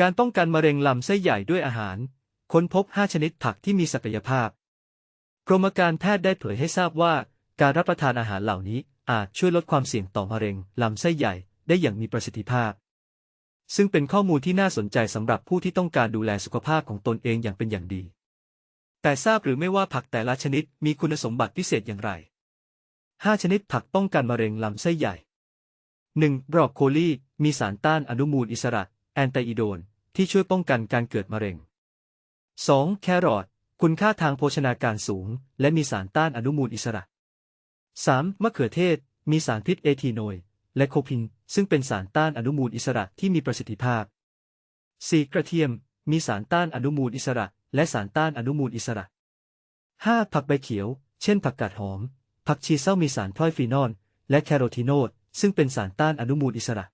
การป้องกันมะเร็งลำไส้ใหญ่ด้วยอาหาร ค้นพบ 5 ชนิดผักที่มีศักยภาพ กรมการแพทย์ได้เผยให้ทราบว่า การรับประทานอาหารเหล่านี้อาจช่วยลดความเสี่ยงต่อมะเร็งลำไส้ใหญ่ได้อย่างมีประสิทธิภาพ ซึ่งเป็นข้อมูลที่น่าสนใจสำหรับผู้ที่ต้องการดูแลสุขภาพของตนเองอย่างเป็นอย่างดี แต่ทราบหรือไม่ว่าผักแต่ละชนิดมีคุณสมบัติพิเศษอย่างไร 5 ชนิดผักป้องกันมะเร็งลำไส้ใหญ่ 1. บรอกโคลีมีสารต้านอนุมูลอิสระ แอนไตอิโดน ที่ช่วยป้องกันการเกิดมะเร็ง 2. แครอทคุณค่าทางโภชนาการสูง และมีสารต้านอนุมูลอิสระ 3. มะเขือเทศ มีสารพิษเอทีโนยและโคพิน ซึ่งเป็นสารต้านอนุมูลอิสระที่มีประสิทธิภาพ 4. กระเทียม มีสารต้านอนุมูลอิสระ และสารต้านอนุมูลอิสระ 5. ผักใบเขียว เช่น ผักกาดหอม ผักชีเศร้ามีสารพลอยฟีนอล และแคโรทีโนดซึ่งเป็นสารต้านอนุมูลอิสระ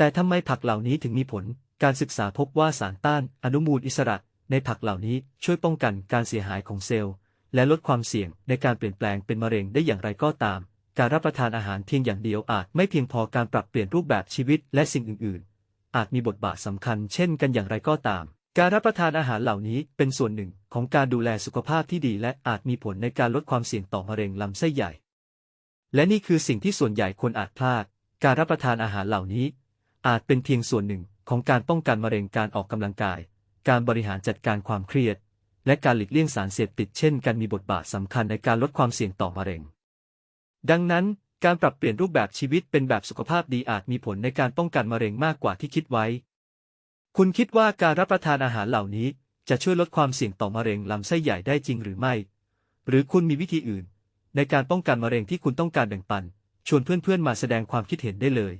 แต่ทำไมผักเหล่านี้ถึงมีผล การศึกษาพบว่าสารต้านอนุมูลอิสระในผักเหล่านี้ช่วยป้องกันการเสียหายของเซลล์ และลดความเสี่ยงในการเปลี่ยนแปลงเป็นมะเร็งได้อย่างไรก็ตาม การรับประทานอาหารเพียงอย่างเดียวอาจไม่เพียงพอการปรับเปลี่ยนรูปแบบชีวิตและสิ่งอื่น ๆ อาจมีบทบาทสำคัญเช่นกันอย่างไรก็ตาม การรับประทานอาหารเหล่านี้เป็นส่วนหนึ่งของการดูแลสุขภาพที่ดี และอาจมีผลในการลดความเสี่ยงต่อมะเร็งลำไส้ใหญ่ และนี่คือสิ่งที่ส่วนใหญ่คนอาจพลาด การรับประทานอาหารเหล่านี้ อาจเป็นเพียงส่วนหนึ่งของการป้องกันมะเร็งการออกกำลังกาย การบริหารจัดการความเครียด และการหลีกเลี่ยงสารเสพติดเช่นกันมีบทบาทสำคัญในการลดความเสี่ยงต่อมะเร็ง ดังนั้น การปรับเปลี่ยนรูปแบบชีวิตเป็นแบบสุขภาพดีอาจมีผลในการป้องกันมะเร็งมากกว่าที่คิดไว้ คุณคิดว่าการรับประทานอาหารเหล่านี้จะช่วยลดความเสี่ยงต่อมะเร็งลำไส้ใหญ่ได้จริงหรือไม่ หรือคุณมีวิธีอื่น ในการป้องกันมะเร็งที่คุณต้องการแบ่งปัน ชวนเพื่อนๆมาแสดงความคิดเห็นได้เลย